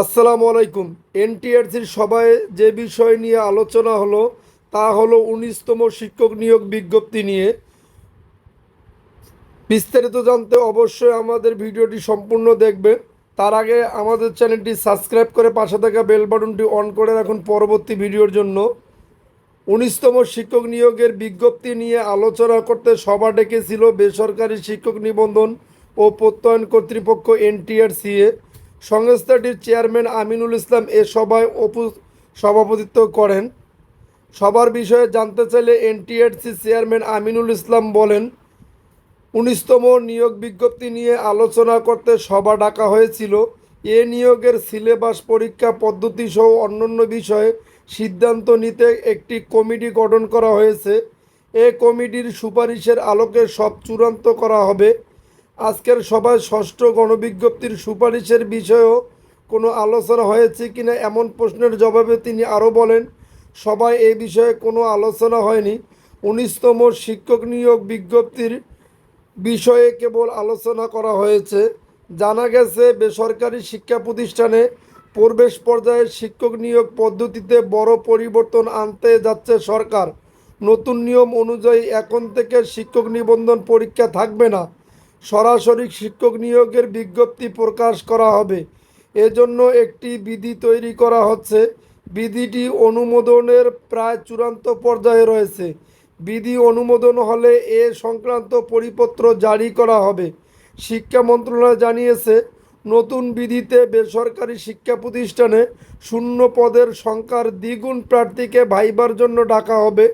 আসসালামু আলাইকুম। এনটিআরসির সভায় যে বিষয় নিয়ে আলোচনা হলো, তা হলো উনিশতম শিক্ষক নিয়োগ বিজ্ঞপ্তি নিয়ে। বিস্তারিত জানতে অবশ্যই আমাদের ভিডিওটি সম্পূর্ণ দেখবেন। তার আগে আমাদের চ্যানেলটি সাবস্ক্রাইব করে পাশে থাকা বেল বাটনটি অন করে রাখুন পরবর্তী ভিডিওর জন্য। উনিশতম শিক্ষক নিয়োগের বিজ্ঞপ্তি নিয়ে আলোচনা করতে সভা ডেকেছিল বেসরকারি শিক্ষক নিবন্ধন ও প্রত্যয়ন কর্তৃপক্ষ এনটিআরসিএ। সংস্থাটির চেয়ারম্যান আমিনুল ইসলাম এ সভায় উপু সভাপতিত্ব করেন। সবার বিষয়ে জানতে চাইলে এনটিআরসি চেয়ারম্যান আমিনুল ইসলাম বলেন, উনিশতম নিয়োগ বিজ্ঞপ্তি নিয়ে আলোচনা করতে সভা ডাকা হয়েছিল। এ নিয়োগের সিলেবাস পরীক্ষা পদ্ধতি সহ অন্যান্য বিষয়ে সিদ্ধান্ত নিতে একটি কমিটি গঠন করা হয়েছে। এ কমিটির সুপারিশের আলোকে সব চূড়ান্ত করা হবে। আজকের সভায় ষষ্ঠ গণবিজ্ঞপ্তির সুপারিশের বিষয়েও কোনো আলোচনা হয়েছে কিনা এমন প্রশ্নের জবাবে তিনি আরও বলেন সবাই এই বিষয়ে কোনো আলোচনা হয়নি। উনিশতম শিক্ষক নিয়োগ বিজ্ঞপ্তির বিষয়ে কেবল আলোচনা করা হয়েছে। জানা গেছে, বেসরকারি শিক্ষা প্রতিষ্ঠানে প্রবেশ পর্যায়ে শিক্ষক নিয়োগ পদ্ধতিতে বড় পরিবর্তন আনতে যাচ্ছে সরকার। নতুন নিয়ম অনুযায়ী এখন থেকে শিক্ষক নিবন্ধন পরীক্ষা থাকবে না। সরাসরি শিক্ষক নিয়োগের বিজ্ঞপ্তি প্রকাশ করা হবে। এজন্য একটি বিধি তৈরি করা হচ্ছে। বিধিটি অনুমোদনের প্রায় চূড়ান্ত পর্যায়ে রয়েছে। বিধি অনুমোদন হলে এ সংক্রান্ত পরিপত্র জারি করা হবে। শিক্ষা মন্ত্রণালয় জানিয়েছে, নতুন বিধিতে বেসরকারি শিক্ষা প্রতিষ্ঠানে শূন্য পদের সংখ্যার দ্বিগুণ প্রার্থীকে ভাইবার জন্য ডাকা হবে।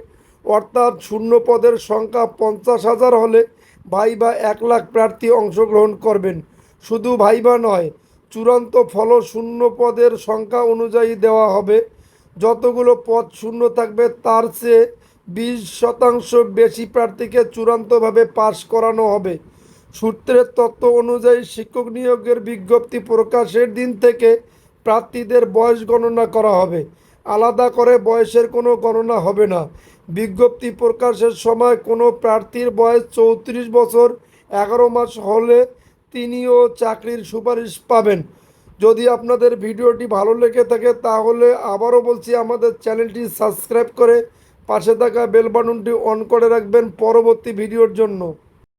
অর্থাৎ শূন্য পদের সংখ্যা পঞ্চাশ হাজার হলে ভাইবা এক লাখ প্রার্থী অংশগ্রহণ করবেন। শুধু ভাইবা নয়, চূড়ান্ত ফল শূন্য পদের সংখ্যা অনুযায়ী দেওয়া হবে। যতগুলো পদ শূন্য থাকবে, তার চেয়ে বিশ শতাংশ বেশি প্রার্থীকে চূড়ান্তভাবে পাশ করানো হবে। সূত্রের তত্ত্ব অনুযায়ী শিক্ষক নিয়োগের বিজ্ঞপ্তি প্রকাশের দিন থেকে প্রার্থীদের বয়স গণনা করা হবে। আলাদা করে বয়সের কোনো গণনা হবে না। বিজ্ঞপ্তি প্রকাশের সময় কোনো প্রার্থীর বয়স চৌত্রিশ বছর, এগারো মাস হলে তিনিও চাকরির সুপারিশ পাবেন। যদি আপনাদের ভিডিওটি ভালো লেগে থাকে তাহলে আবারও বলছি আমাদের চ্যানেলটি সাবস্ক্রাইব করে পাশে থাকা বেল বাটনটি অন করে রাখবেন পরবর্তী ভিডিওর জন্য।